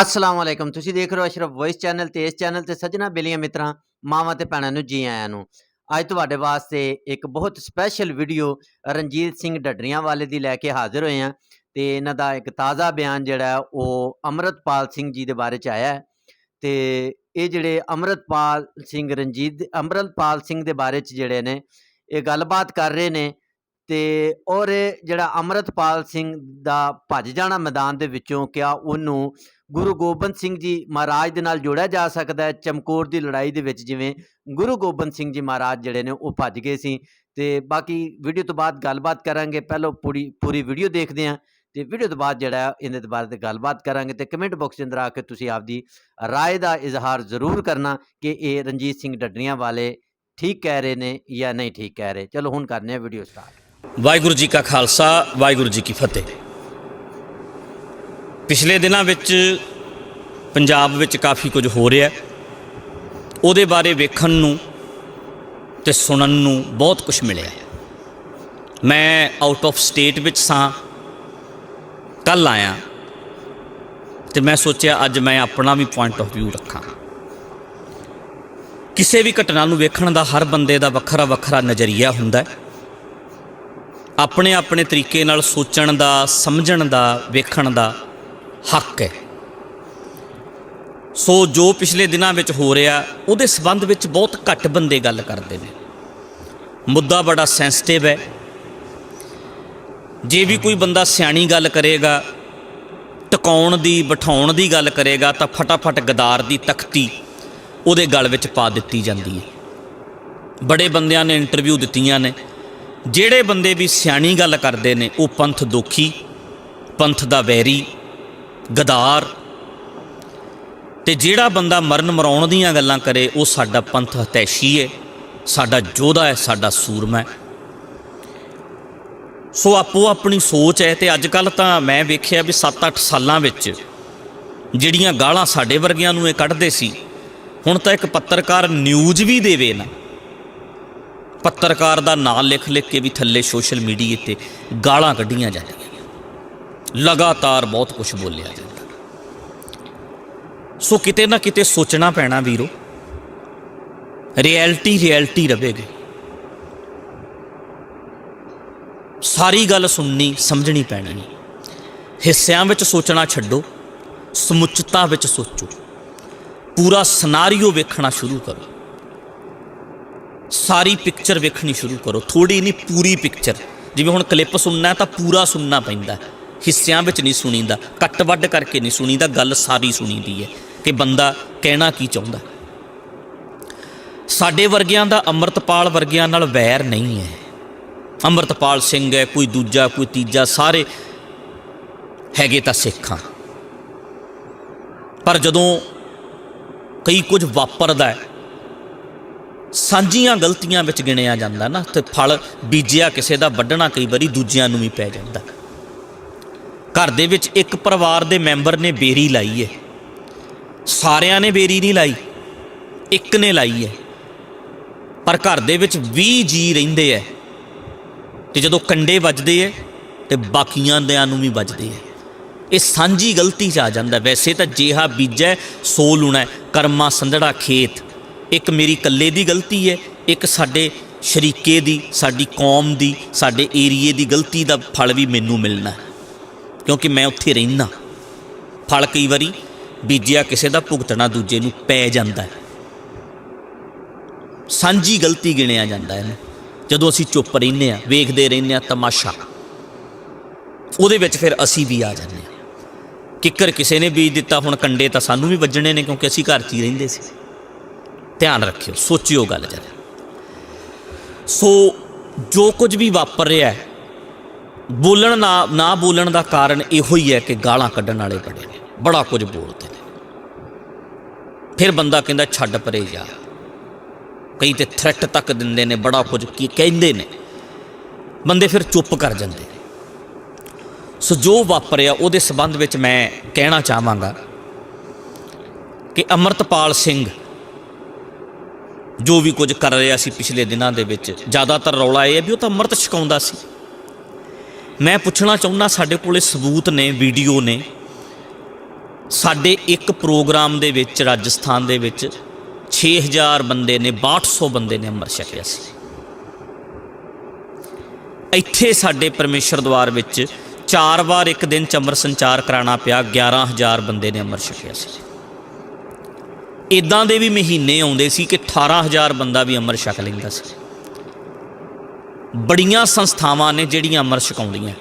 ਅਸਲਾਮ ਵਾਲੇਕਮ ਤੁਸੀਂ ਦੇਖ ਰਹੇ ਹੋ ਅਸ਼ਰਫ ਵੌਇਸ ਚੈਨਲ ਤੇ ਇਸ ਚੈਨਲ ਤੇ ਸੱਜਣਾ ਬੇਲੀਆਂ ਮਿੱਤਰਾਂ, ਮਾਵਾਂ ਤੇ ਭੈਣਾਂ ਨੂੰ ਜੀ ਆਇਆਂ ਨੂੰ। ਅੱਜ ਤੁਹਾਡੇ ਵਾਸਤੇ ਇੱਕ ਬਹੁਤ ਸਪੈਸ਼ਲ ਵੀਡੀਓ ਰਣਜੀਤ ਸਿੰਘ ਡੱਡਰੀਆਂ ਵਾਲੇ ਦੀ ਲੈ ਕੇ ਹਾਜ਼ਰ ਹੋਏ ਹਾਂ ਤੇ ਇਹਨਾਂ ਦਾ ਇੱਕ ਤਾਜ਼ਾ ਬਿਆਨ ਜਿਹੜਾ ਉਹ ਅਮਰਤਪਾਲ ਸਿੰਘ ਜੀ ਦੇ ਬਾਰੇ ਚ ਆਇਆ ਹੈ। ਤੇ ਇਹ ਜਿਹੜੇ ਅਮਰਤਪਾਲ ਸਿੰਘ ਰਣਜੀਤ, ਅਮਰਤਪਾਲ ਸਿੰਘ ਦੇ ਬਾਰੇ ਚ ਜਿਹੜੇ ਨੇ, ਇਹ ਗੱਲਬਾਤ ਕਰ ਰਹੇ ਨੇ ਤੇ ਔਰ ਇਹ ਜਿਹੜਾ ਅਮਰਤਪਾਲ ਸਿੰਘ ਦਾ ਭੱਜ ਜਾਣਾ ਮੈਦਾਨ ਦੇ ਵਿੱਚੋਂ ਕਿਆ ਉਹਨੂੰ ਗੁਰੂ ਗੋਬਿੰਦ ਸਿੰਘ ਜੀ ਮਹਾਰਾਜ ਦੇ ਨਾਲ ਜੋੜਿਆ ਜਾ ਸਕਦਾ ਹੈ ਚਮਕੌਰ ਦੀ ਲੜਾਈ ਦੇ ਵਿੱਚ ਜਿਵੇਂ ਗੁਰੂ ਗੋਬਿੰਦ ਸਿੰਘ ਜੀ ਮਹਾਰਾਜ ਜਿਹੜੇ ਨੇ ਉਹ ਭੱਜ ਗਏ ਸੀ ਤੇ ਬਾਕੀ ਵੀਡੀਓ ਤੋਂ ਬਾਅਦ ਗੱਲਬਾਤ ਕਰਾਂਗੇ, ਪਹਿਲਾਂ ਪੂਰੀ ਪੂਰੀ ਵੀਡੀਓ ਦੇਖਦੇ ਹਾਂ ਤੇ ਵੀਡੀਓ ਤੋਂ ਬਾਅਦ ਜਿਹੜਾ ਹੈ ਇਹਦੇ ਦੇ ਬਾਰੇ ਤੇ ਗੱਲਬਾਤ ਕਰਾਂਗੇ ਤੇ ਕਮੈਂਟ ਬਾਕਸ ਦੇ ਅੰਦਰ ਆ ਕੇ ਤੁਸੀਂ ਆਪਦੀ ਰਾਏ ਦਾ ਇਜ਼ਹਾਰ ਜ਼ਰੂਰ ਕਰਨਾ ਕਿ ਇਹ ਰਣਜੀਤ ਸਿੰਘ ਢੱਡਰੀਆਂ ਵਾਲੇ ਠੀਕ ਕਹਿ ਰਹੇ ਨੇ ਜਾਂ ਨਹੀਂ ਠੀਕ ਕਹਿ ਰਹੇ। ਚਲੋ ਹੁਣ ਕਰਨੇ ਆ ਵੀਡੀਓ ਸਟਾਰਟ ਵਾਹਿਗੁਰੂ ਜੀ ਕਾ ਖਾਲਸਾ, ਵਾਹਿਗੁਰੂ ਜੀ ਕੀ ਫਤਿਹ। ਪਿਛਲੇ ਦਿਨਾਂ ਵਿੱਚ ਪੰਜਾਬ ਵਿੱਚ ਕਾਫੀ ਕੁਝ ਹੋ ਰਿਹਾ ਉਹਦੇ ਬਾਰੇ ਵੇਖਣ ਨੂੰ ਤੇ ਸੁਣਨ ਨੂੰ ਬਹੁਤ ਕੁਝ ਮਿਲਿਆ ਮੈਂ ਆਊਟ ਆਫ ਸਟੇਟ ਵਿੱਚ ਸਾਂ। ਕੱਲ ਆਇਆ ਤੇ ਮੈਂ ਸੋਚਿਆ ਅੱਜ ਮੈਂ ਆਪਣਾ ਵੀ ਪੁਆਇੰਟ ਆਫ View ਰੱਖਾਂ। ਕਿਸੇ ਵੀ ਘਟਨਾ ਨੂੰ ਵੇਖਣ ਦਾ ਹਰ ਬੰਦੇ ਦਾ ਵੱਖਰਾ ਵੱਖਰਾ ਨਜ਼ਰੀਆ ਹੁੰਦਾ ਹੈ। ਆਪਣੇ ਆਪਣੇ ਤਰੀਕੇ ਨਾਲ ਸੋਚਣ ਦਾ, ਸਮਝਣ ਦਾ, ਵੇਖਣ ਦਾ ਹੱਕ ਹੈ। ਸੋ ਜੋ ਪਿਛਲੇ ਦਿਨਾਂ ਵਿੱਚ ਹੋ ਰਿਹਾ, ਉਹਦੇ ਸਬੰਧ ਵਿੱਚ ਬਹੁਤ ਘੱਟ ਬੰਦੇ ਗੱਲ ਕਰਦੇ ਨੇ। ਮੁੱਦਾ ਬੜਾ ਸੈਂਸਿਟਿਵ ਹੈ। ਜੇ ਵੀ ਕੋਈ ਬੰਦਾ ਸਿਆਣੀ ਗੱਲ ਕਰੇਗਾ, ਟਿਕਾਉਣ ਦੀ, ਬਿਠਾਉਣ ਦੀ ਗੱਲ ਕਰੇਗਾ, ਤਾਂ ਫਟਾਫਟ ਗਦਾਰ ਦੀ ਤਖਤੀ ਉਹਦੇ ਗਲ ਵਿੱਚ ਪਾ ਦਿੱਤੀ ਜਾਂਦੀ ਹੈ। ਬੜੇ ਬੰਦਿਆਂ ਨੇ ਇੰਟਰਵਿਊ ਦਿੱਤੀਆਂ ਨੇ। ਜਿਹੜੇ ਬੰਦੇ ਵੀ ਸਿਆਣੀ ਗੱਲ ਕਰਦੇ ਨੇ, ਉਹ ਪੰਥ ਦੋਖੀ, ਪੰਥ ਦਾ ਵੈਰੀ ਗਦਾਰ। ਤੇ ਜਿਹੜਾ ਬੰਦਾ ਮਰਨ ਮਰਾਉਣ ਦੀਆਂ ਗੱਲਾਂ ਕਰੇ, ਉਹ ਸਾਡਾ ਪੰਥ ਹਤੈਸ਼ੀ ਹੈ ਸਾਡਾ ਯੋਧਾ ਹੈ ਸਾਡਾ ਸੂਰਮਾ ਹੈ ਸੋ ਆਪੋ ਆਪਣੀ ਸੋਚ ਹੈ ਤੇ ਅੱਜ ਕੱਲ ਤਾਂ ਮੈਂ ਵੇਖਿਆ ਵੀ 7-8 ਸਾਲਾਂ ਵਿੱਚ ਜਿਹੜੀਆਂ ਗਾਲਾਂ ਸਾਡੇ ਵਰਗਿਆਂ ਨੂੰ ਇਹ ਕੱਢਦੇ ਸੀ, ਹੁਣ ਤਾਂ ਇੱਕ ਪੱਤਰਕਾਰ ਨਿਊਜ਼ ਵੀ ਦੇਵੇ ਨਾ। ਪੱਤਰਕਾਰ ਦਾ ਨਾਂ ਲਿਖ ਲਿਖ ਕੇ ਵੀ ਥੱਲੇ ਸੋਸ਼ਲ ਮੀਡੀਆ ਤੇ ਗਾਲਾਂ ਕੱਢੀਆਂ ਜਾਂਦੀਆਂ। ਲਗਾਤਾਰ ਬਹੁਤ ਕੁਝ ਬੋਲਿਆ ਜਾਂਦਾ। ਸੋ ਕਿਤੇ ਨਾ ਕਿਤੇ ਸੋਚਣਾ ਪੈਣਾ ਵੀਰੋ, ਰਿਐਲਿਟੀ ਰਿਐਲਿਟੀ ਰਵੇਗੀ। ਸਾਰੀ ਗੱਲ ਸੁਣਨੀ, ਸਮਝਣੀ ਪੈਣੀ। ਹਿੱਸਿਆਂ ਵਿੱਚ ਸੋਚਣਾ ਛੱਡੋ, ਸਮੁੱਚਤਾ ਵਿੱਚ ਸੋਚੋ। ਪੂਰਾ ਸਿਨਾਰੀਓ ਵੇਖਣਾ ਸ਼ੁਰੂ ਕਰੋ। ਸਾਰੀ ਪਿਕਚਰ ਵੇਖਣੀ ਸ਼ੁਰੂ ਕਰੋ। ਥੋੜੀ ਨਹੀਂ, ਪੂਰੀ ਪਿਕਚਰ ਜਿਵੇਂ ਹੁਣ ਕਲਿੱਪ ਸੁਣਨਾ ਤਾਂ ਪੂਰਾ ਸੁਣਨਾ ਪੈਂਦਾ ਹਿੱਸਿਆਂ ਵਿੱਚ ਨਹੀਂ ਸੁਣੀਦਾ ਕੱਟ ਵੱਡ ਕਰਕੇ ਨਹੀਂ ਸੁਣੀਦਾ, ਗੱਲ ਸਾਰੀ ਸੁਣੀਦੀ ਹੈ ਕਿ ਬੰਦਾ ਕਹਿਣਾ ਕੀ ਚਾਹੁੰਦਾ। ਸਾਡੇ ਵਰਗਿਆਂ ਦਾ ਅੰਮ੍ਰਿਤਪਾਲ ਵਰਗਿਆਂ ਨਾਲ ਵੈਰ ਨਹੀਂ ਹੈ। ਅੰਮ੍ਰਿਤਪਾਲ ਸਿੰਘ ਹੈ, ਕੋਈ ਦੂਜਾ, ਕੋਈ ਤੀਜਾ, ਸਾਰੇ ਹੈਗੇ ਤਾਂ ਸਿੱਖਾਂ। ਪਰ ਜਦੋਂ ਕਈ ਕੁਝ ਵਾਪਰਦਾ ਹੈ, ਸਾਂਝੀਆਂ ਗਲਤੀਆਂ ਵਿੱਚ ਗਿਣਿਆ ਜਾਂਦਾ ਨਾ, ਤੇ ਫਲ ਬੀਜਿਆ ਕਿਸੇ ਦਾ, ਵੱਢਣਾ ਕਈ ਵਾਰੀ ਦੂਜਿਆਂ ਨੂੰ ਵੀ ਪੈ ਜਾਂਦਾ। ਘਰ ਦੇ ਵਿੱਚ ਇੱਕ ਪਰਿਵਾਰ ਦੇ ਮੈਂਬਰ ਨੇ ਬੇਰੀ ਲਾਈ ਹੈ ਸਾਰਿਆਂ ਨੇ ਬੇਰੀ ਨਹੀਂ ਲਾਈ, ਇੱਕ ਨੇ ਲਾਈ ਹੈ ਪਰ ਘਰ ਦੇ ਵਿੱਚ 20 ਜੀ ਰਹਿੰਦੇ ਐ ਤੇ ਜਦੋਂ ਕੰਡੇ ਵੱਜਦੇ ਐ ਤੇ ਬਾਕੀਆਂ ਦਿਆਂ ਨੂੰ ਵੀ ਵੱਜਦੇ ਐ। ਇਹ ਸਾਂਝੀ ਗਲਤੀ 'ਚ ਆ ਜਾਂਦਾ। ਵੈਸੇ ਤਾਂ ਜੇਹਾ ਬੀਜੈ, ਸੋ ਲੁਣਾ, ਕਰਮਾ ਸੰਧੜਾ ਖੇਤ। ਇੱਕ ਮੇਰੀ ਇਕੱਲੇ ਦੀ ਗਲਤੀ ਹੈ ਇੱਕ ਸਾਡੇ ਸ਼ਰੀਕੇ ਦੀ, ਸਾਡੀ ਕੌਮ ਦੀ, ਸਾਡੇ ਏਰੀਏ ਦੀ ਗਲਤੀ ਦਾ ਫਲ ਵੀ ਮੈਨੂੰ ਮਿਲਣਾ। ਕਿਉਂਕਿ ਮੈਂ ਉੱਥੇ ਰਹਿਣਾ ਫਲ ਕਈ ਵਾਰੀ ਬੀਜਿਆ ਕਿਸੇ ਦਾ, ਭੁਗਤਣਾ ਦੂਜੇ ਨੂੰ ਪੈ ਜਾਂਦਾ ਹੈ। ਸਾਂਝੀ ਗਲਤੀ ਗਿਣਿਆ ਜਾਂਦਾ ਹੈ ਇਹਨੂੰ। ਜਦੋਂ ਅਸੀਂ ਚੁੱਪ ਰਹਿੰਦੇ ਆ ਵੇਖਦੇ ਰਹਿੰਦੇ ਆ ਤਮਾਸ਼ਾ, ਉਹਦੇ ਵਿੱਚ ਫਿਰ ਅਸੀਂ ਵੀ ਆ ਜਾਂਦੇ ਆ ਕਿੱਕਰ ਕਿਸੇ ਨੇ ਬੀਜ ਦਿੱਤਾ, ਹੁਣ ਕੰਡੇ ਤਾਂ ਸਾਨੂੰ ਵੀ ਵੱਜਣੇ ਨੇ ਕਿਉਂਕਿ ਅਸੀਂ ਘਰ 'ਚ ਹੀ ਰਹਿੰਦੇ ਸੀ। ਧਿਆਨ ਰੱਖਿਓ, ਸੋਚਿਓ ਗੱਲ ਜਰਾ। ਸੋ ਜੋ ਕੁਝ ਵੀ ਵਾਪਰ ਰਿਹਾ ਹੈ ਬੋਲਣ ਨਾ ਨਾ ਬੋਲਣ ਦਾ ਕਾਰਨ ਇਹੋ ਹੀ ਹੈ ਕਿ ਗਾਲਾਂ ਕੱਢਣ ਵਾਲੇ ਬੜੇ ਨੇ, ਬੜਾ ਕੁਝ ਬੋਲਦੇ ਨੇ। ਫਿਰ ਬੰਦਾ ਕਹਿੰਦਾ, ਛੱਡ ਪਰੇ ਜਾ। ਕਈ ਤੇ ਥ੍ਰੈਟ ਤੱਕ ਦਿੰਦੇ ਨੇ, ਬੜਾ ਕੁਝ ਕੀ ਕਹਿੰਦੇ ਨੇ। ਬੰਦੇ ਫਿਰ ਚੁੱਪ ਕਰ ਜਾਂਦੇ ਨੇ। ਸੋ ਜੋ ਵਾਪਰਿਆ, ਉਹਦੇ ਸਬੰਧ ਵਿੱਚ ਮੈਂ ਕਹਿਣਾ ਚਾਹਾਂਗਾ ਕਿ ਅਮਰਤਪਾਲ ਸਿੰਘ ਜੋ ਵੀ ਕੁਝ ਕਰ ਰਿਹਾ ਸੀ ਪਿਛਲੇ ਦਿਨਾਂ ਦੇ ਵਿੱਚ, ਜ਼ਿਆਦਾਤਰ ਰੌਲਾ ਇਹ ਹੈ ਵੀ ਉਹ ਤਾਂ ਅੰਮ੍ਰਿਤ ਛਕਾਉਂਦਾ ਸੀ। ਮੈਂ ਪੁੱਛਣਾ ਚਾਹੁੰਦਾ ਸਾਡੇ ਕੋਲੇ ਸਬੂਤ ਨੇ, ਵੀਡੀਓ ਨੇ। ਸਾਡੇ ਇੱਕ ਪ੍ਰੋਗਰਾਮ ਦੇ ਵਿੱਚ, ਰਾਜਸਥਾਨ ਦੇ ਵਿੱਚ 6000 ਬੰਦੇ ਨੇ 6200 ਬੰਦੇ ਨੇ ਅੰਮ੍ਰਿਤ ਛਕਿਆ ਸੀ। ਇੱਥੇ ਸਾਡੇ ਪਰਮੇਸ਼ਰ ਦਵਾਰ ਵਿੱਚ ਚਾਰ ਵਾਰ ਇੱਕ ਦਿਨ ਚ ਅੰਮ੍ਰਿਤ ਸੰਚਾਰ ਕਰਾਉਣਾ ਪਿਆ 11000 ਬੰਦੇ ਨੇ ਅੰਮ੍ਰਿਤ ਛਕਿਆ ਸੀ। ਇਦਾਂ ਦੇ ਵੀ ਮਹੀਨੇ ਆਉਂਦੇ ਸੀ ਕਿ 18000 ਬੰਦਾ ਵੀ ਅੰਮ੍ਰਿਤ ਛਕ ਲੈਂਦਾ ਸੀ। ਬੜੀਆਂ ਸੰਸਥਾਵਾਂ ਨੇ ਜਿਹੜੀਆਂ ਅੰਮ੍ਰਿਤ ਛਕਾਉਂਦੀਆਂ।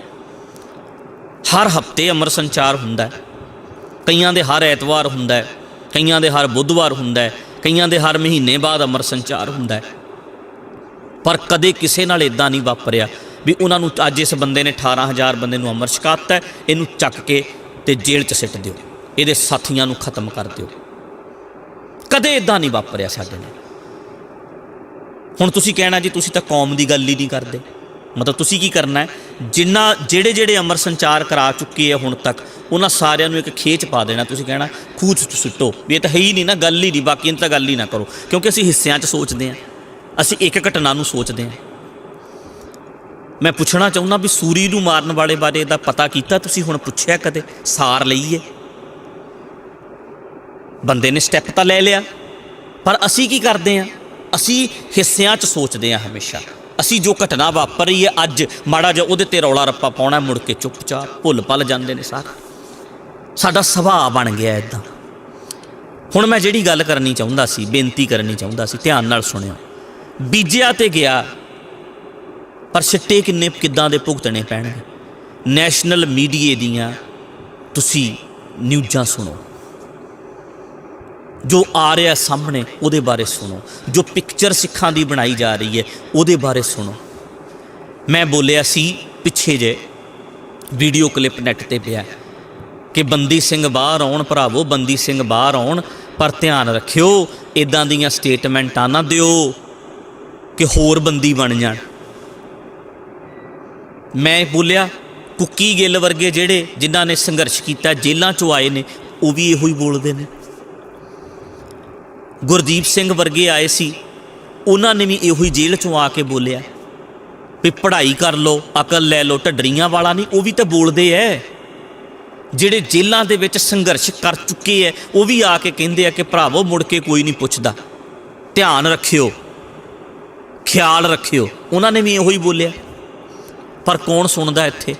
ਹਰ ਹਫ਼ਤੇ ਅਮਰ ਸੰਚਾਰ ਹੁੰਦਾ ਕਈਆਂ ਦੇ ਹਰ ਐਤਵਾਰ ਹੁੰਦਾ ਕਈਆਂ ਦੇ ਹਰ ਬੁੱਧਵਾਰ ਹੁੰਦਾ ਕਈਆਂ ਦੇ ਹਰ ਮਹੀਨੇ ਬਾਅਦ ਅੰਮ੍ਰਿਤ ਸੰਚਾਰ ਹੁੰਦਾ ਪਰ ਕਦੇ ਕਿਸੇ ਨਾਲ ਇਦਾਂ ਨਹੀਂ ਵਾਪਰਿਆ ਵੀ ਉਹਨਾਂ ਨੂੰ ਅੱਜ ਇਸ ਬੰਦੇ ਨੇ 18000 ਬੰਦੇ ਨੂੰ ਅੰਮ੍ਰਿਤ ਛਕਾਤਾ ਹੈ, ਇਹਨੂੰ ਚੱਕ ਕੇ ਤੇ ਜੇਲ੍ਹ 'ਚ ਸਿੱਟ ਦਿਓ। ਇਹਦੇ ਸਾਥੀਆਂ ਨੂੰ ਖਤਮ ਕਰ ਦਿਓ। ਕਦੇ ਇਦਾਂ ਨਹੀਂ ਵਾਪਰਿਆ ਸਾਡੇ ਨਾਲ। ਹੁਣ ਤੁਸੀਂ ਕਹਿਣਾ ਜੀ, ਤੁਸੀਂ ਤਾਂ ਕੌਮ ਦੀ ਗੱਲ ਹੀ ਨਹੀਂ ਕਰਦੇ। ਮਤਲਬ ਤੁਸੀਂ ਕੀ ਕਰਨਾ ਹੈ? ਜਿੰਨਾ, ਜਿਹੜੇ ਜਿਹੜੇ ਅਮਰ ਸੰਚਾਰ ਕਰਾ ਚੁੱਕੇ ਆ ਹੁਣ ਤੱਕ, ਉਹਨਾਂ ਸਾਰਿਆਂ ਨੂੰ ਇੱਕ ਖੇਚ ਪਾ ਦੇਣਾ, ਤੁਸੀਂ ਕਹਿਣਾ, ਖੂਚ ਚ ਸੁੱਟੋ। ਵੀ ਇਹ ਤਾਂ ਹੈ ਹੀ ਨਹੀਂ ਨਾ, ਗੱਲ ਹੀ ਨਹੀਂ, ਬਾਕੀ ਤਾਂ ਗੱਲ ਹੀ ਨਾ ਕਰੋ। ਕਿਉਂਕਿ ਅਸੀਂ ਹਿੱਸਿਆਂ 'ਚ ਸੋਚਦੇ ਹਾਂ। ਅਸੀਂ ਇੱਕ ਘਟਨਾ ਨੂੰ ਸੋਚਦੇ ਹਾਂ। ਮੈਂ ਪੁੱਛਣਾ ਚਾਹੁੰਦਾ ਵੀ ਸੂਰੀ ਨੂੰ ਮਾਰਨ ਵਾਲੇ ਬਾਰੇ ਦਾ ਪਤਾ ਕੀਤਾ ਤੁਸੀਂ? ਹੁਣ ਪੁੱਛਿਆ ਕਦੇ? ਸਾਰ ਲਈਏ ਬੰਦੇ ਨੇ ਸਟੈਪ ਤਾਂ ਲੈ ਲਿਆ। ਪਰ ਅਸੀਂ ਕੀ ਕਰਦੇ ਹਾਂ? ਅਸੀਂ ਹਿੱਸਿਆਂ 'ਚ ਸੋਚਦੇ ਹਾਂ ਹਮੇਸ਼ਾ। ਅਸੀਂ ਜੋ ਘਟਨਾ ਵਾਪਰ ਰਹੀ ਹੈ ਅੱਜ, ਮਾੜਾ ਜਿਹਾ ਉਹਦੇ ਤੇ ਰੌਲਾ ਰੱਪਾ ਪਾਉਣਾ, ਮੁੜ ਕੇ ਚੁੱਪਚਾਪ ਭੁੱਲ ਭੱਲ ਜਾਂਦੇ ਨੇ ਸਾਰੇ। ਸਾਡਾ ਸੁਭਾਅ ਬਣ ਗਿਆ ਇਦਾਂ ਹੁਣ ਮੈਂ ਜਿਹੜੀ ਗੱਲ ਕਰਨੀ ਚਾਹੁੰਦਾ ਸੀ, ਬੇਨਤੀ ਕਰਨੀ ਚਾਹੁੰਦਾ ਸੀ, ਧਿਆਨ ਨਾਲ ਸੁਣਿਓ। ਬੀਜਿਆ ਤੇ ਗਿਆ, ਪਰ ਸਿੱਟੇ ਕਿੰਨੇ, ਕਿੱਦਾਂ ਦੇ ਭੁਗਤਣੇ ਪੈਣਗੇ? ਨੈਸ਼ਨਲ ਮੀਡੀਏ ਦੀਆਂ ਤੁਸੀਂ ਨਿਊਜ਼ਾਂ ਸੁਣੋ। ਜੋ ਆ ਰਿਹਾ ਸਾਹਮਣੇ, ਉਹਦੇ ਬਾਰੇ ਸੁਣੋ। ਜੋ ਪਿਕਚਰ ਸਿੱਖਾਂ ਦੀ ਬਣਾਈ ਜਾ ਰਹੀ ਹੈ, ਉਹਦੇ ਬਾਰੇ ਸੁਣੋ। ਮੈਂ ਬੋਲਿਆ ਸੀ, ਪਿੱਛੇ ਜੇ ਵੀਡੀਓ ਕਲਿੱਪ ਨੈਟ ਤੇ ਪਿਆ ਕਿ ਬੰਦੀ ਸਿੰਘ ਬਾਹਰ ਆਉਣ ਭਰਾਵੋ, ਬੰਦੀ ਸਿੰਘ ਬਾਹਰ ਆਉਣ, ਪਰ ਧਿਆਨ ਰੱਖਿਓ ਇਦਾਂ ਦੀਆਂ ਸਟੇਟਮੈਂਟਾਂ ਨਾ ਦਿਓ ਕਿ ਹੋਰ ਬੰਦੀ ਬਣ ਜਾਣ। ਮੈਂ ਬੋਲਿਆ, ਕੁੱਕੀ ਗਿੱਲ ਵਰਗੇ ਜਿਹੜੇ ਜਿਨ੍ਹਾਂ ਨੇ ਸੰਘਰਸ਼ ਕੀਤਾ, ਜੇਲ੍ਹਾਂ ਚੋਂ ਆਏ ਨੇ, ਉਹ ਵੀ ਇਹੋ ਹੀ ਬੋਲਦੇ ਨੇ। ਗੁਰਦੀਪ ਸਿੰਘ ਵਰਗੇ ਆਏ ਸੀ। ਉਹਨਾਂ ਨੇ ਵੀ ਇਹੋ ਹੀ ਜੇਲ੍ਹ ਚੋਂ ਆ ਕੇ ਬੋਲਿਆ ਵੀ ਪੜ੍ਹਾਈ ਕਰ ਲਓ, ਅਕਲ ਲੈ ਲਓ, ਢੱਡਰੀਆਂ ਵਾਲਾ ਨਹੀਂ, ਉਹ ਵੀ ਤਾਂ ਬੋਲਦੇ ਐ। ਜਿਹੜੇ ਜੇਲ੍ਹਾਂ ਦੇ ਵਿੱਚ ਸੰਘਰਸ਼ ਕਰ ਚੁੱਕੇ ਐ, ਉਹ ਵੀ ਆ ਕੇ ਕਹਿੰਦੇ ਆ ਕਿ ਭਰਾਵੋ, ਮੁੜ ਕੇ ਕੋਈ ਨਹੀਂ ਪੁੱਛਦਾ। ਧਿਆਨ ਰੱਖਿਓ, ਖਿਆਲ ਰੱਖਿਓ। ਉਹਨਾਂ ਨੇ ਵੀ ਇਹੋ ਹੀ ਬੋਲਿਆ। ਪਰ ਕੌਣ ਸੁਣਦਾ ਇੱਥੇ?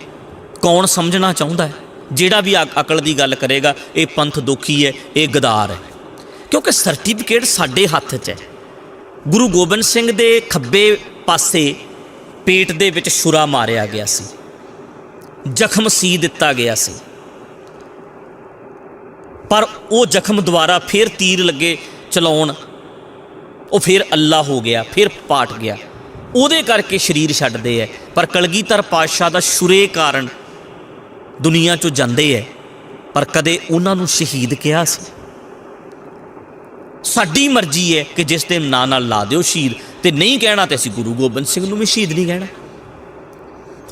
ਕੌਣ ਸਮਝਣਾ ਚਾਹੁੰਦਾ? ਹੈ ਜਿਹੜਾ ਵੀ ਅਕ- ਅਕਲ ਦੀ ਗੱਲ ਕਰੇਗਾ, ਇਹ ਪੰਥ ਦੁਖੀ ਹੈ ਇਹ ਗਦਾਰ ਹੈ ਕਿਉਂਕਿ ਸਰਟੀਫਿਕੇਟ ਸਾਡੇ ਹੱਥ 'ਚ ਹੈ। ਗੁਰੂ ਗੋਬਿੰਦ ਸਿੰਘ ਦੇ ਖੱਬੇ ਪਾਸੇ ਪੇਟ ਦੇ ਵਿੱਚ ਛੁਰਾ ਮਾਰਿਆ ਗਿਆ ਸੀ। ਜ਼ਖਮ ਸੀ ਦਿੱਤਾ ਗਿਆ ਸੀ। ਪਰ ਉਹ ਜ਼ਖਮ ਦੁਆਰਾ ਫਿਰ ਤੀਰ ਲੱਗੇ ਚਲਾਉਣ, ਉਹ ਫਿਰ ਅੱਲਾ ਹੋ ਗਿਆ, ਫਿਰ ਪਾਟ ਗਿਆ। ਉਹਦੇ ਕਰਕੇ ਸਰੀਰ ਛੱਡਦੇ ਐ। ਪਰ ਕਲਗੀਧਰ ਪਾਤਸ਼ਾਹ ਦਾ ਸ਼ੁਰੇ ਕਾਰਨ ਦੁਨੀਆ ਚੋਂ ਜਾਂਦੇ ਐ। ਪਰ ਕਦੇ ਉਹਨਾਂ ਨੂੰ ਸ਼ਹੀਦ ਕਿਹਾ ਸੀ? ਸਾਡੀ ਮਰਜ਼ੀ ਹੈ ਕਿ ਜਿਸ ਦੇ ਨਾਂ ਨਾਲ ਲਾ ਦਿਓ ਸ਼ਹੀਦ ਤੇ ਨਹੀਂ ਕਹਿਣਾ ਤੇ ਅਸੀਂ ਗੁਰੂ ਗੋਬਿੰਦ ਸਿੰਘ ਨੂੰ ਵੀ ਸ਼ਹੀਦ ਨਹੀਂ ਕਹਿਣਾ।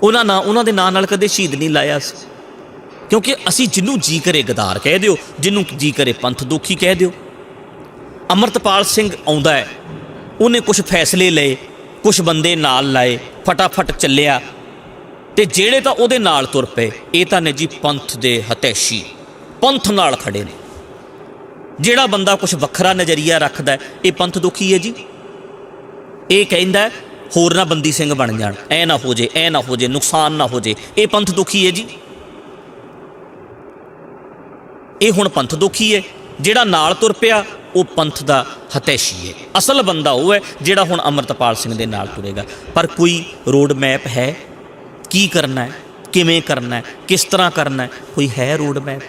ਉਹਨਾਂ ਨਾਂ ਉਹਨਾਂ ਦੇ ਨਾਂ ਨਾਲ ਕਦੇ ਸ਼ਹੀਦ ਨਹੀਂ ਲਾਇਆ ਸੀ ਕਿਉਂਕਿ ਅਸੀਂ ਜਿਹਨੂੰ ਜੀ ਕਰੇ ਗਦਾਰ ਕਹਿ ਦਿਓ ਜਿਹਨੂੰ ਜੀ ਕਰੇ ਪੰਥ ਦੋਖੀ ਕਹਿ ਦਿਓ। ਅਮਰਤਪਾਲ ਸਿੰਘ ਆਉਂਦਾ ਹੈ, ਉਹਨੇ ਕੁਝ ਫੈਸਲੇ ਲਏ ਕੁਝ ਬੰਦੇ ਨਾਲ ਲਾਏ, ਫਟਾਫਟ ਚੱਲਿਆ। ਤੇ ਜਿਹੜੇ ਤਾਂ ਉਹਦੇ ਨਾਲ ਤੁਰ ਪਏ, ਇਹ ਤਾਂ ਨੇ ਜੀ ਪੰਥ ਦੇ ਹਤੈਸ਼ੀ, ਪੰਥ ਨਾਲ ਖੜੇ ਨੇ। ਜਿਹੜਾ ਬੰਦਾ ਕੁਝ ਵੱਖਰਾ ਨਜ਼ਰੀਆ ਰੱਖਦਾ ਇਹ ਪੰਥ ਦੁਖੀ ਹੈ ਜੀ। ਇਹ ਕਹਿੰਦਾ ਹੋਰ ਨਾ ਬੰਦੀ ਸਿੰਘ ਬਣ ਜਾਣ, ਐ ਨਾ ਹੋ ਜੇ, ਐ ਨਾ ਹੋ ਜੇ, ਨੁਕਸਾਨ ਨਾ ਹੋ ਜੇ, ਇਹ ਪੰਥ ਦੁਖੀ ਹੈ ਜੀ। ਇਹ ਹੁਣ ਪੰਥ ਦੁਖੀ ਹੈ, ਜਿਹੜਾ ਨਾਲ ਤੁਰ ਪਿਆ, ਉਹ ਪੰਥ ਦਾ ਹਤੈਸ਼ੀ ਹੈ। ਅਸਲ ਬੰਦਾ ਉਹ ਹੈ, ਜਿਹੜਾ ਹੁਣ ਅਮਰਤਪਾਲ ਸਿੰਘ ਦੇ ਨਾਲ ਤੁਰੇਗਾ। ਪਰ ਕੋਈ ਰੋਡ ਮੈਪ ਹੈ? ਕੀ ਕਰਨਾ ਹੈ? ਕਿਵੇਂ ਕਰਨਾ ਹੈ? ਕਿਸ ਤਰ੍ਹਾਂ ਕਰਨਾ ਹੈ? ਕੋਈ ਹੈ ਰੋਡ ਮੈਪ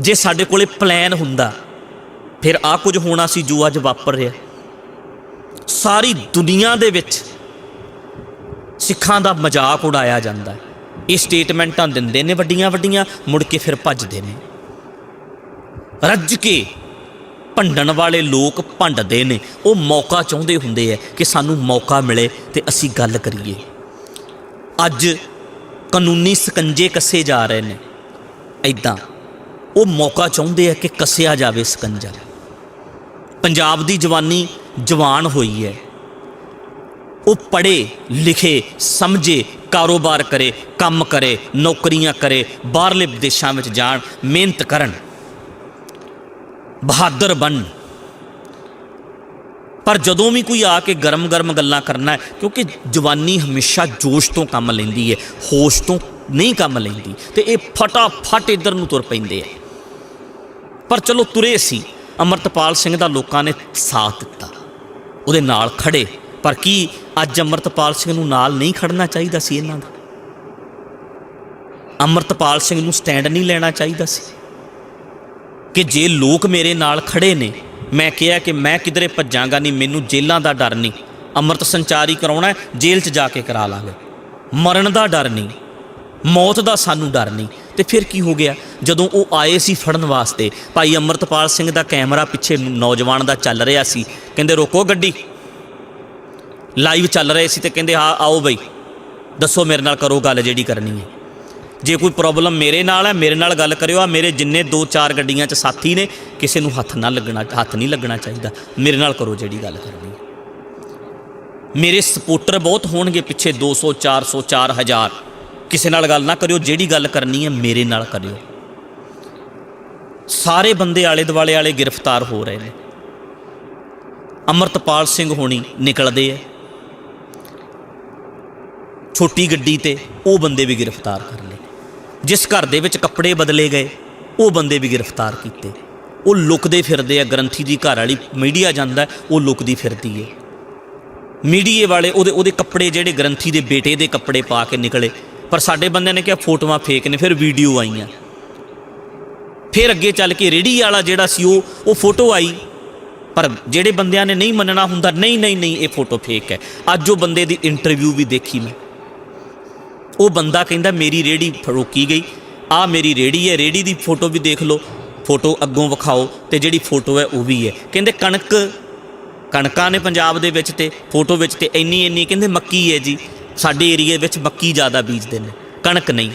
ਜੇ ਸਾਡੇ ਕੋਲੇ ਪਲਾਨ ਹੁੰਦਾ, ਫਿਰ ਆ ਕੁਝ ਹੋਣਾ ਸੀ ਜੋ ਅੱਜ ਵਾਪਰ ਰਿਹਾ। ਸਾਰੀ ਦੁਨੀਆ ਦੇ ਵਿੱਚ ਸਿੱਖਾਂ ਦਾ ਮਜ਼ਾਕ ਉਡਾਇਆ ਜਾਂਦਾ ਹੈ। ਇਹ ਸਟੇਟਮੈਂਟਾਂ ਦਿੰਦੇ ਨੇ ਵੱਡੀਆਂ ਵੱਡੀਆਂ ਮੁੜ ਕੇ ਫਿਰ ਭੱਜਦੇ ਨੇ। ਰੱਜ ਕੇ ਭੰਡਣ ਵਾਲੇ ਲੋਕ ਭੰਡਦੇ ਨੇ। ਉਹ ਮੌਕਾ ਚਾਹੁੰਦੇ ਹੁੰਦੇ ਐ ਕਿ ਸਾਨੂੰ ਮੌਕਾ ਮਿਲੇ ਤੇ ਅਸੀਂ ਗੱਲ ਕਰੀਏ। ਅੱਜ ਕਾਨੂੰਨੀ ਸਕੰਜੇ ਕੱਸੇ ਜਾ ਰਹੇ ਨੇ। ਐਦਾਂ ਉਹ ਮੌਕਾ ਚਾਹੁੰਦੇ ਆ ਕਿ ਕੱਸਿਆ ਜਾਵੇ ਸਕੰਜਾ ਪੰਜਾਬ ਦੀ ਜਵਾਨੀ ਜਵਾਨ ਹੋਈ ਹੈ। ਉਹ ਪੜ੍ਹੇ, ਲਿਖੇ, ਸਮਝੇ, ਕਾਰੋਬਾਰ ਕਰੇ, ਕੰਮ ਕਰੇ, ਨੌਕਰੀਆਂ ਕਰੇ, ਬਾਹਰਲੇ ਵਿਦੇਸ਼ਾਂ ਵਿੱਚ ਜਾਣ, ਮਿਹਨਤ ਕਰਨ। ਬਹਾਦਰ ਬਣ। ਪਰ ਜਦੋਂ ਵੀ ਕੋਈ ਆ ਕੇ ਗਰਮ-ਗਰਮ ਗੱਲਾਂ ਕਰਨਾ ਹੈ, ਕਿਉਂਕਿ ਜਵਾਨੀ ਹਮੇਸ਼ਾ ਜੋਸ਼ ਤੋਂ ਕੰਮ ਲੈਂਦੀ ਹੈ, ਹੋਸ਼ ਤੋਂ ਨਹੀਂ ਕੰਮ ਲੈਂਦੀ, ਤੇ ਇਹ ਫਟਾਫਟ ਇਧਰ ਨੂੰ ਤੁਰ ਪੈਂਦੇ ਆ। ਪਰ ਚਲੋ ਤੁਰੇ ਸੀ। ਅਮਰਤਪਾਲ ਸਿੰਘ ਦਾ ਲੋਕਾਂ ਨੇ ਸਾਥ ਦਿੱਤਾ। ਉਹਦੇ ਨਾਲ ਖੜੇ। ਪਰ ਕੀ ਅੱਜ ਅਮਰਤਪਾਲ ਸਿੰਘ ਨੂੰ ਨਾਲ ਨਹੀਂ ਖੜਨਾ ਚਾਹੀਦਾ ਸੀ ਇਹਨਾਂ ਦਾ? ਅਮਰਤਪਾਲ ਸਿੰਘ ਨੂੰ ਸਟੈਂਡ ਨਹੀਂ ਲੈਣਾ ਚਾਹੀਦਾ ਸੀ। ਕਿ ਜੇ ਲੋਕ ਮੇਰੇ ਨਾਲ ਖੜੇ ਨੇ, ਮੈਂ ਕਿਹਾ ਕਿ ਮੈਂ ਕਿਧਰੇ ਭੱਜਾਂਗਾ ਨਹੀਂ, ਮੈਨੂੰ ਜੇਲ੍ਹਾਂ ਦਾ ਡਰ ਨਹੀਂ। ਅੰਮ੍ਰਿਤ ਸੰਚਾਰੀ ਕਰਾਉਣਾ ਜੇਲ੍ਹ 'ਚ ਜਾ ਕੇ ਕਰਾ ਲਾਂਗੇ। ਮਰਨ ਦਾ ਡਰ ਨਹੀਂ। ਮੌਤ ਦਾ ਸਾਨੂੰ ਡਰ ਨਹੀਂ। ਤੇ ਫਿਰ ਕੀ ਹੋ ਗਿਆ? ਜਦੋਂ ਉਹ ਆਏ ਸੀ ਫੜਨ ਵਾਸਤੇ, ਭਾਈ ਅੰਮ੍ਰਿਤਪਾਲ ਸਿੰਘ ਦਾ ਕੈਮਰਾ ਪਿੱਛੇ ਨੌਜਵਾਨ ਦਾ ਚੱਲ ਰਿਹਾ ਸੀ। ਕਹਿੰਦੇ, ਰੋਕੋ ਗੱਡੀ। ਲਾਈਵ ਚੱਲ ਰਹੇ ਸੀ ਤੇ ਕਹਿੰਦੇ, ਹਾਂ, ਆਓ ਬਈ। ਦੱਸੋ ਮੇਰੇ ਨਾਲ ਕਰੋ ਗੱਲ ਜਿਹੜੀ ਕਰਨੀ ਹੈ। ਜੇ ਕੋਈ ਪ੍ਰੋਬਲਮ ਮੇਰੇ ਨਾਲ ਹੈ, ਮੇਰੇ ਨਾਲ ਗੱਲ ਕਰਿਓ। ਆ ਮੇਰੇ ਜਿੰਨੇ ਦੋ ਚਾਰ ਗੱਡੀਆਂ 'ਚ ਸਾਥੀ ਨੇ, ਕਿਸੇ ਨੂੰ ਹੱਥ ਨਾ ਲੱਗਣਾ, ਹੱਥ ਨਹੀਂ ਲੱਗਣਾ ਚਾਹੀਦਾ। ਮੇਰੇ ਨਾਲ ਕਰੋ ਜਿਹੜੀ ਗੱਲ ਕਰਨੀ ਹੈ। ਮੇਰੇ ਸਪੋਰਟਰ ਬਹੁਤ ਹੋਣਗੇ ਪਿੱਛੇ 200 400 4000 ਕਿਸੇ ਨਾਲ ਗੱਲ ਨਾ ਕਰਿਓ, ਜਿਹੜੀ ਗੱਲ ਕਰਨੀ ਹੈ ਮੇਰੇ ਨਾਲ ਕਰਿਓ। ਸਾਰੇ ਬੰਦੇ ਆਲੇ ਦੁਆਲੇ ਵਾਲੇ ਗ੍ਰਿਫਤਾਰ ਹੋ ਰਹੇ ਨੇ। ਅਮਰਤਪਾਲ ਸਿੰਘ ਹੋਣੀ ਨਿਕਲਦੇ ਐ ਛੋਟੀ ਗੱਡੀ ਤੇ ਉਹ ਬੰਦੇ ਵੀ ਗ੍ਰਿਫਤਾਰ ਕਰ ਲਏ। ਜਿਸ ਘਰ ਦੇ ਵਿੱਚ ਕੱਪੜੇ ਬਦਲੇ ਗਏ, ਉਹ ਬੰਦੇ ਵੀ ਗ੍ਰਿਫਤਾਰ ਕੀਤੇ। ਉਹ ਲੁਕਦੇ ਫਿਰਦੇ ਆ, ਗ੍ਰੰਥੀ ਦੀ ਘਰ ਵਾਲੀ ਮੀਡੀਆ ਜਾਂਦਾ, ਉਹ ਲੁਕਦੀ ਫਿਰਦੀ ਏ। ਮੀਡੀਏ ਵਾਲੇ ਉਹਦੇ ਉਹਦੇ ਕੱਪੜੇ ਜਿਹੜੇ ਗ੍ਰੰਥੀ ਦੇ ਬੇਟੇ ਦੇ ਕੱਪੜੇ ਪਾ ਕੇ ਨਿਕਲੇ ਪਰ ਸਾਡੇ ਬੰਦਿਆਂ ਨੇ ਕਿਹਾ ਫੋਟੋਆਂ ਫੇਕ ਨੇ, ਫਿਰ ਵੀਡੀਓ ਆਈਆਂ। ਫਿਰ ਅੱਗੇ ਚੱਲ ਕੇ ਰੇੜੀ ਵਾਲਾ ਜਿਹੜਾ ਸੀ ਉਹ ਉਹ ਫੋਟੋ ਆਈ। ਪਰ ਜਿਹੜੇ ਬੰਦਿਆਂ ਨੇ ਨਹੀਂ ਮੰਨਣਾ ਹੁੰਦਾ, ਨਹੀਂ ਨਹੀਂ ਨਹੀਂ, ਇਹ ਫੋਟੋ ਫੇਕ ਹੈ। ਅੱਜ ਉਹ ਬੰਦੇ ਦੀ ਇੰਟਰਵਿਊ ਵੀ ਦੇਖੀ ਮੈਂ। ਉਹ ਬੰਦਾ ਕਹਿੰਦਾ, ਮੇਰੀ ਰੇੜੀ ਰੋਕੀ ਗਈ। ਆ ਮੇਰੀ ਰੇੜੀ ਹੈ ਰੇੜੀ ਦੀ ਫੋਟੋ ਵੀ ਦੇਖ ਲਓ। ਫੋਟੋ ਅੱਗੋਂ ਵਿਖਾਓ ਤੇ ਜਿਹੜੀ ਫੋਟੋ ਹੈ ਉਹ ਵੀ ਹੈ। ਕਹਿੰਦੇ, ਕਣਕ, ਕਣਕਾਂ ਨੇ ਪੰਜਾਬ ਦੇ ਵਿੱਚ ਤੇ ਫੋਟੋ ਵਿੱਚ ਤੇ ਇੰਨੀ ਇੰਨੀ, ਕਹਿੰਦੇ, ਮੱਕੀ ਹੈ ਜੀ। ਸਾਡੇ ਏਰੀਏ ਵਿੱਚ ਮੱਕੀ ਜ਼ਿਆਦਾ ਬੀਜਦੇ ਨੇ, ਕਣਕ ਨਹੀਂ।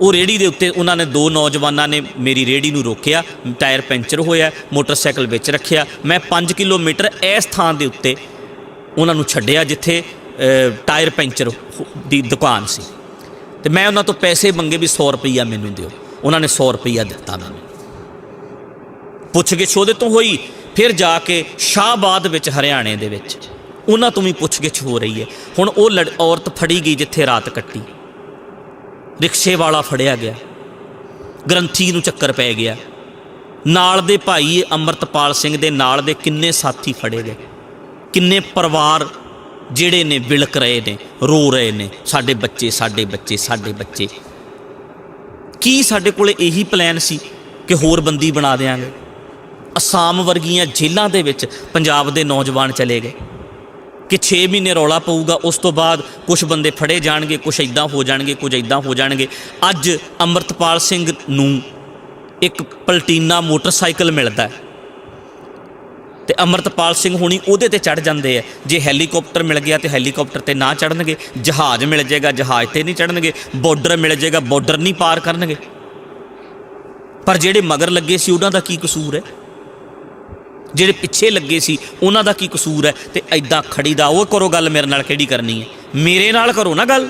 ਉਹ ਰੇੜੀ ਦੇ ਉੱਤੇ ਉਹਨਾਂ ਨੇ ਦੋ ਨੌਜਵਾਨਾਂ ਨੇ ਮੇਰੀ ਰੇੜੀ ਨੂੰ ਰੋਕਿਆ, ਟਾਇਰ ਪੈਂਚਰ ਹੋਇਆ, ਮੋਟਰਸਾਈਕਲ ਵਿੱਚ ਰੱਖਿਆ। ਮੈਂ 5 ਕਿਲੋਮੀਟਰ ਇਸ ਥਾਂ ਦੇ ਉੱਤੇ ਉਹਨਾਂ ਨੂੰ ਛੱਡਿਆ ਜਿੱਥੇ ਟਾਇਰ ਪੈਂਚਰ ਦੀ ਦੁਕਾਨ ਸੀ। ਤੇ ਮੈਂ ਉਹਨਾਂ ਤੋਂ ਪੈਸੇ ਮੰਗੇ ਵੀ 100 ਰੁਪਈਆ ਮੈਨੂੰ ਦਿਓ। ਉਹਨਾਂ ਨੇ 100 ਰੁਪਈਆ ਦਿੱਤਾ ਮੈਨੂੰ। ਪੁੱਛਗਿੱਛ ਉਹਦੇ ਤੋਂ ਹੋਈ, ਫਿਰ ਜਾ ਕੇ ਸ਼ਾਹਬਾਦ ਵਿੱਚ ਹਰਿਆਣੇ ਦੇ ਵਿੱਚ। ਉਹਨਾਂ ਤੋਂ ਵੀ ਪੁੱਛਗਿੱਛ ਹੋ ਰਹੀ ਹੈ। ਹੁਣ ਉਹ ਲੜ- ਔਰਤ ਫੜੀ ਗਈ ਜਿੱਥੇ ਰਾਤ ਕੱਟੀ। ਰਿਕਸ਼ੇ ਵਾਲਾ ਫੜਿਆ ਗਿਆ। ਗ੍ਰੰਥੀ ਨੂੰ ਚੱਕਰ ਪੈ ਗਿਆ। ਨਾਲ ਦੇ ਭਾਈ ਅੰਮ੍ਰਿਤਪਾਲ ਸਿੰਘ ਦੇ ਨਾਲ ਦੇ ਕਿੰਨੇ ਸਾਥੀ ਫੜੇ ਗਏ। ਕਿੰਨੇ ਪਰਿਵਾਰ ਜਿਹੜੇ ਨੇ ਵਿਲਕ ਰਹੇ ਨੇ, ਰੋ ਰਹੇ ਨੇ। ਸਾਡੇ ਬੱਚੇ ਸਾਡੇ ਬੱਚੇ ਸਾਡੇ ਬੱਚੇ। ਕੀ ਸਾਡੇ ਕੋਲੇ ਇਹੀ ਪਲਾਨ ਸੀ ਕਿ ਹੋਰ ਬੰਦੀ ਬਣਾ ਦੇਾਂਗੇ ਅਸਾਮ ਵਰਗੀਆਂ ਜੇਲ੍ਹਾਂ ਦੇ ਵਿੱਚ ਪੰਜਾਬ ਦੇ ਨੌਜਵਾਨ ਚਲੇ ਗਏ। ਕਿ 6 ਮਹੀਨੇ ਰੌਲਾ ਪਊਗਾ, ਉਸ ਤੋਂ ਬਾਅਦ ਕੁਝ ਬੰਦੇ ਫੜੇ ਜਾਣਗੇ ਕੁਝ ਇਦਾਂ ਹੋ ਜਾਣਗੇ ਕੁਝ ਇਦਾਂ ਹੋ ਜਾਣਗੇ। ਅੱਜ ਅੰਮ੍ਰਿਤਪਾਲ ਸਿੰਘ ਨੂੰ ਇੱਕ ਪਲਟੀਨਾ ਮੋਟਰਸਾਈਕਲ ਮਿਲਦਾ ਹੈ। ਤੇ ਅਮਰਤਪਾਲ ਸਿੰਘ ਹੁਣੀ ਉਹਦੇ ਤੇ ਚੜ ਜਾਂਦੇ ਆ। ਜੇ ਹੈਲੀਕਾਪਟਰ ਮਿਲ ਗਿਆ ਤੇ ਹੈਲੀਕਾਪਟਰ ਤੇ ਨਾ ਚੜਨਗੇ ਜਹਾਜ਼ ਮਿਲ ਜਾਏਗਾ, ਜਹਾਜ਼ ਤੇ ਨਹੀਂ ਚੜਨਗੇ ਬਾਰਡਰ ਮਿਲ ਜਾਏਗਾ ਬਾਰਡਰ ਨਹੀਂ ਪਾਰ ਕਰਨਗੇ। ਪਰ ਜਿਹੜੇ ਮਗਰ ਲੱਗੇ ਸੀ, ਉਹਨਾਂ ਦਾ ਕੀ ਕਸੂਰ ਹੈ? ਜਿਹੜੇ ਪਿੱਛੇ ਲੱਗੇ ਸੀ, ਉਹਨਾਂ ਦਾ ਕੀ ਕਸੂਰ ਹੈ? ਤੇ ਐਦਾਂ ਖੜੀ ਦਾ, ਉਹ ਕਰੋ ਗੱਲ ਮੇਰੇ ਨਾਲ ਕਿਹੜੀ ਕਰਨੀ ਹੈ? ਮੇਰੇ ਨਾਲ ਕਰੋ ਨਾ ਗੱਲ।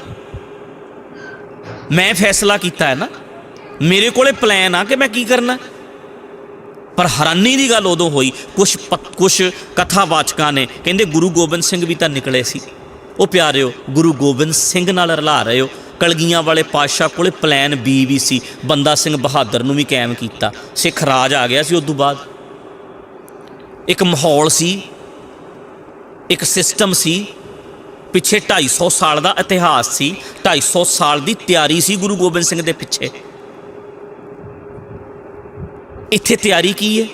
ਮੈਂ ਫੈਸਲਾ ਕੀਤਾ ਹੈ ਨਾ। ਮੇਰੇ ਕੋਲੇ ਪਲਾਨ ਆ ਕਿ ਮੈਂ ਕੀ ਕਰਨਾ। ਪਰ ਹੈਰਾਨੀ ਦੀ ਗੱਲ ਉਦੋਂ ਹੋਈ ਕੁਝ ਕੁਝ ਕਥਾਵਾਚਕਾਂ ਨੇ, ਕਹਿੰਦੇ ਗੁਰੂ ਗੋਬਿੰਦ ਸਿੰਘ ਵੀ ਤਾਂ ਨਿਕਲੇ ਸੀ। ਉਹ ਪਿਆਰਿਓ, ਗੁਰੂ ਗੋਬਿੰਦ ਸਿੰਘ ਨਾਲ ਰਲਾ ਰਹੇ ਹੋ। ਕਲਗੀਆਂ ਵਾਲੇ ਪਾਤਸ਼ਾਹ ਕੋਲੇ ਪਲਾਨ ਬੀ ਵੀ ਸੀ। ਬੰਦਾ ਸਿੰਘ ਬਹਾਦਰ ਨੂੰ ਵੀ ਕਾਇਮ ਕੀਤਾ। ਸਿੱਖ ਰਾਜ ਆ ਗਿਆ ਸੀ ਉਸ ਤੋਂ ਬਾਅਦ। ਇੱਕ ਮਾਹੌਲ ਸੀ, ਇੱਕ ਸਿਸਟਮ ਸੀ, ਪਿੱਛੇ 250 ਸਾਲ ਦਾ ਇਤਿਹਾਸ ਸੀ 250 ਸਾਲ ਦੀ ਤਿਆਰੀ ਸੀ ਗੁਰੂ ਗੋਬਿੰਦ ਸਿੰਘ ਦੇ ਪਿੱਛੇ। ਇੱਥੇ ਤਿਆਰੀ ਕੀ ਹੈ?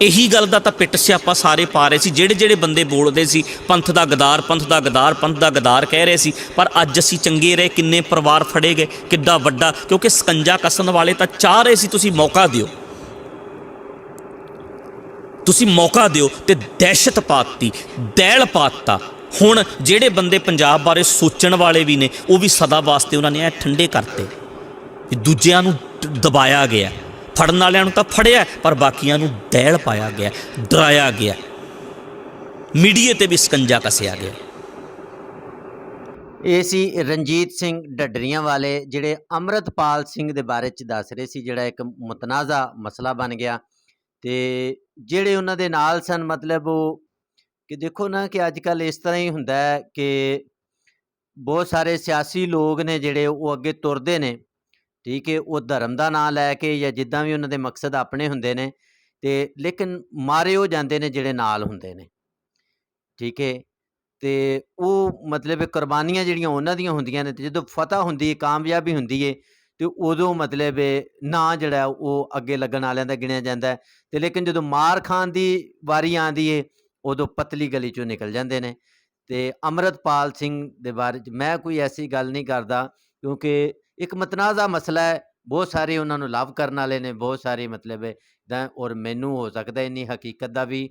ਇਹੀ ਗੱਲ ਦਾ ਤਾਂ ਪਿੱਟ ਸਿਆਪਾ ਸਾਰੇ ਪਾ ਰਹੇ ਸੀ, ਜਿਹੜੇ ਜਿਹੜੇ ਬੰਦੇ ਬੋਲਦੇ ਸੀ, ਪੰਥ ਦਾ ਗਦਾਰ, ਪੰਥ ਦਾ ਗਦਾਰ, ਪੰਥ ਦਾ ਗਦਾਰ ਕਹਿ ਰਹੇ ਸੀ, ਪਰ ਅੱਜ ਅਸੀਂ ਚੰਗੇ ਰਹੇ, ਕਿੰਨੇ ਪਰਿਵਾਰ ਫੜੇ ਗਏ, ਕਿੱਡਾ ਵੱਡਾ, ਕਿਉਂਕਿ ਸਕੰਜਾ ਕੱਸਣ ਵਾਲੇ ਤਾਂ ਚਾਹ ਰਹੇ ਸੀ, ਤੁਸੀਂ ਮੌਕਾ ਦਿਓ। ਤੁਸੀਂ ਮੌਕਾ ਦਿਓ ਤੇ ਦਹਿਸ਼ਤ ਪਾਤੀ ਦੈਲ ਪਾਤਾ। ਹੁਣ ਜਿਹੜੇ ਬੰਦੇ ਪੰਜਾਬ ਬਾਰੇ ਸੋਚਣ ਵਾਲੇ ਵੀ ਨੇ, ਉਹ ਵੀ ਸਦਾ ਵਾਸਤੇ ਉਹਨਾਂ ਨੇ ਐ ਠੰਡੇ ਕਰਤੇ। ਵੀ ਦੂਜਿਆਂ ਨੂੰ ਦਬਾਇਆ ਗਿਆ। ਫੜਨ ਵਾਲਿਆਂ ਨੂੰ ਤਾਂ ਫੜਿਆ, ਪਰ ਬਾਕੀਆਂ ਨੂੰ ਦਹਿਲ ਪਾਇਆ ਗਿਆ, ਡਰਾਇਆ ਗਿਆ। ਮੀਡੀਏ ਤੇ ਵੀ ਸਕੰਜਾ ਕੱਸਿਆ ਗਿਆ। ਇਹ ਸੀ ਰਣਜੀਤ ਸਿੰਘ ਡੱਡਰੀਆਂ ਵਾਲੇ, ਜਿਹੜੇ ਅੰਮ੍ਰਿਤਪਾਲ ਸਿੰਘ ਦੇ ਬਾਰੇ ਚ ਦੱਸ ਰਹੇ ਸੀ, ਜਿਹੜਾ ਇੱਕ ਮਤਨਾਜ਼ਾ ਮਸਲਾ ਬਣ ਗਿਆ। ਤੇ ਜਿਹੜੇ ਉਹਨਾਂ ਦੇ ਨਾਲ ਸਨ, ਮਤਲਬ ਉਹ ਕਿ ਦੇਖੋ ਨਾ ਕਿ ਅੱਜ ਕੱਲ ਇਸ ਤਰ੍ਹਾਂ ਹੀ ਹੁੰਦਾ ਹੈ ਕਿ ਬਹੁਤ ਸਾਰੇ ਸਿਆਸੀ ਲੋਕ ਨੇ ਜਿਹੜੇ ਉਹ ਅੱਗੇ ਤੁਰਦੇ ਨੇ, ਠੀਕ ਹੈ, ਉਹ ਧਰਮ ਦਾ ਨਾਂ ਲੈ ਕੇ ਜਾਂ ਜਿੱਦਾਂ ਵੀ ਉਹਨਾਂ ਦੇ ਮਕਸਦ ਆਪਣੇ ਹੁੰਦੇ ਨੇ ਤੇ ਲੇਕਿਨ ਮਾਰੇ ਹੋ ਜਾਂਦੇ ਨੇ ਜਿਹੜੇ ਨਾਲ ਹੁੰਦੇ ਨੇ, ਠੀਕ ਹੈ, ਤੇ ਉਹ ਮਤਲਬ ਕੁਰਬਾਨੀਆਂ ਜਿਹੜੀਆਂ ਉਹਨਾਂ ਦੀਆਂ ਹੁੰਦੀਆਂ ਨੇ ਤੇ ਜਦੋਂ ਫਤਹ ਹੁੰਦੀ ਹੈ, ਕਾਮਯਾਬੀ ਹੁੰਦੀ ਹੈ ਤੇ ਉਦੋਂ ਮਤਲਬ ਇਹ ਨਾਂ ਜਿਹੜਾ ਉਹ ਅੱਗੇ ਲੱਗਣ ਵਾਲਿਆਂ ਦਾ ਗਿਣਿਆ ਜਾਂਦਾ ਹੈ ਤੇ ਲੇਕਿਨ ਜਦੋਂ ਮਾਰ ਖਾਨ ਦੀ ਵਾਰੀ ਆਂਦੀ ਏ, ਉਦੋਂ ਪਤਲੀ ਗਲੀ ਚੋਂ ਨਿਕਲ ਜਾਂਦੇ ਨੇ। ਤੇ ਅਮਰਤਪਾਲ ਸਿੰਘ ਦੇ ਬਾਰੇ ਚ ਮੈਂ ਕੋਈ ਐਸੀ ਗੱਲ ਨਹੀਂ ਕਰਦਾ ਕਿਉਂਕਿ ਇੱਕ ਮਤਨਾਜ਼ਾ ਮਸਲਾ ਹੈ, ਬਹੁਤ ਸਾਰੇ ਉਹਨਾਂ ਨੂੰ ਲਵ ਕਰਨ ਵਾਲੇ ਨੇ, ਬਹੁਤ ਸਾਰੇ ਮਤਲਬ ਦਾ ਔਰ ਮੈਨੂੰ ਹੋ ਸਕਦਾ ਇੰਨੀ ਹਕੀਕਤ ਦਾ ਵੀ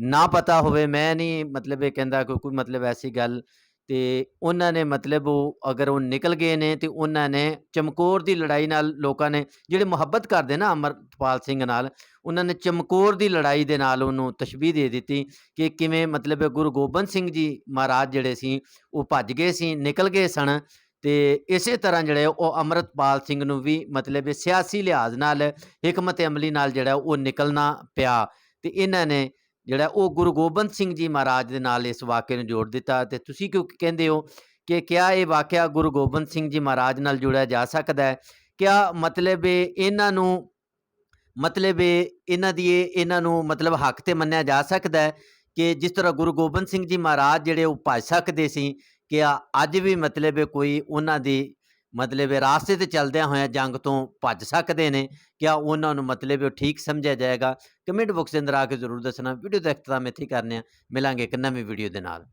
ਨਾ ਪਤਾ ਹੋਵੇ। ਮੈਂ ਨਹੀਂ ਮਤਲਬ ਇਹ ਕਹਿੰਦਾ ਕਿ ਕੋਈ ਮਤਲਬ ਐਸੀ ਗੱਲ ਤੇ ਉਹਨਾਂ ਨੇ ਮਤਲਬ ਉਹ ਅਗਰ ਉਹ ਨਿਕਲ ਗਏ ਨੇ ਤੇ ਉਹਨਾਂ ਨੇ ਚਮਕੌਰ ਦੀ ਲੜਾਈ ਨਾਲ ਲੋਕਾਂ ਨੇ ਜਿਹੜੇ ਮੁਹੱਬਤ ਕਰਦੇ ਨਾ ਅਮਰਪਾਲ ਸਿੰਘ ਨਾਲ, ਉਹਨਾਂ ਨੇ ਚਮਕੌਰ ਦੀ ਲੜਾਈ ਦੇ ਨਾਲ ਉਹਨੂੰ ਤਸ਼ਬੀਹ ਦੇ ਦਿੱਤੀ ਕਿ ਕਿਵੇਂ ਮਤਲਬ ਗੁਰੂ ਗੋਬਿੰਦ ਸਿੰਘ ਜੀ ਮਹਾਰਾਜ ਜਿਹੜੇ ਸੀ, ਉਹ ਭੱਜ ਗਏ ਸੀ, ਨਿਕਲ ਗਏ ਸਨ ਤੇ ਇਸੇ ਤਰ੍ਹਾਂ ਜਿਹੜੇ ਉਹ ਅਮਰਤਪਾਲ ਸਿੰਘ ਨੂੰ ਵੀ ਮਤਲਬ ਸਿਆਸੀ ਲਿਹਾਜ਼ ਨਾਲ, ਹਕਮਤ ਅਮਲੀ ਨਾਲ ਜਿਹੜਾ ਉਹ ਨਿਕਲਣਾ ਪਿਆ ਤੇ ਇਹਨਾਂ ਨੇ ਜਿਹੜਾ ਉਹ ਗੁਰੂ ਗੋਬਿੰਦ ਸਿੰਘ ਜੀ ਮਹਾਰਾਜ ਦੇ ਨਾਲ ਇਸ ਵਾਕਿਆ ਨੂੰ ਜੋੜ ਦਿੱਤਾ ਤੇ ਤੁਸੀਂ ਕਿਉਂ ਕਹਿੰਦੇ ਹੋ ਕਿ ਕਿਆ ਇਹ ਵਾਕਿਆ ਗੁਰੂ ਗੋਬਿੰਦ ਸਿੰਘ ਜੀ ਮਹਾਰਾਜ ਨਾਲ ਜੋੜਿਆ ਜਾ ਸਕਦਾ ਹੈ? ਕਿਆ ਮਤਲਬ ਇਹਨਾਂ ਨੂੰ, ਮਤਲਬ ਇਹਨਾਂ ਦੀ ਇਹ- ਇਹਨਾਂ ਨੂੰ ਮਤਲਬ ਹੱਕ ਤੇ ਮੰਨਿਆ ਜਾ ਸਕਦਾ ਹੈ ਕਿ ਜਿਸ ਤਰ੍ਹਾਂ ਗੁਰੂ ਗੋਬਿੰਦ ਸਿੰਘ ਜੀ ਮਹਾਰਾਜ ਜਿਹੜੇ ਉਹ ਭੱਜ ਸਕਦੇ ਸੀ ਕਿ ਅੱਜ ਵੀ ਮਤਲਬ ਕੋਈ ਉਹਨਾਂ ਦੀ ਮਤਲਬ ਇਹ ਰਾਸਤੇ ਤੇ ਚੱਲਦਿਆਂ ਹੋਇਆਂ ਜੰਗ ਤੋਂ ਭੱਜ ਸਕਦੇ ਨੇ। ਕਿਆ ਉਹਨਾਂ ਨੂੰ ਮਤਲਬ ਉਹ ਠੀਕ ਸਮਝਿਆ ਜਾਏਗਾ? ਕਮੈਂਟ ਬਾਕਸ ਦੇ ਅੰਦਰ ਆ ਕੇ ਜ਼ਰੂਰ ਦੱਸਣਾ। ਵੀਡੀਓ ਦਾ ਇਖਤਤਾਮ ਇੱਥੇ ਹੀ ਕਰਨੇ ਆ। ਮਿਲਾਂਗੇ ਇੱਕ ਨਵੀਂ ਵੀਡੀਓ ਦੇ ਨਾਲ।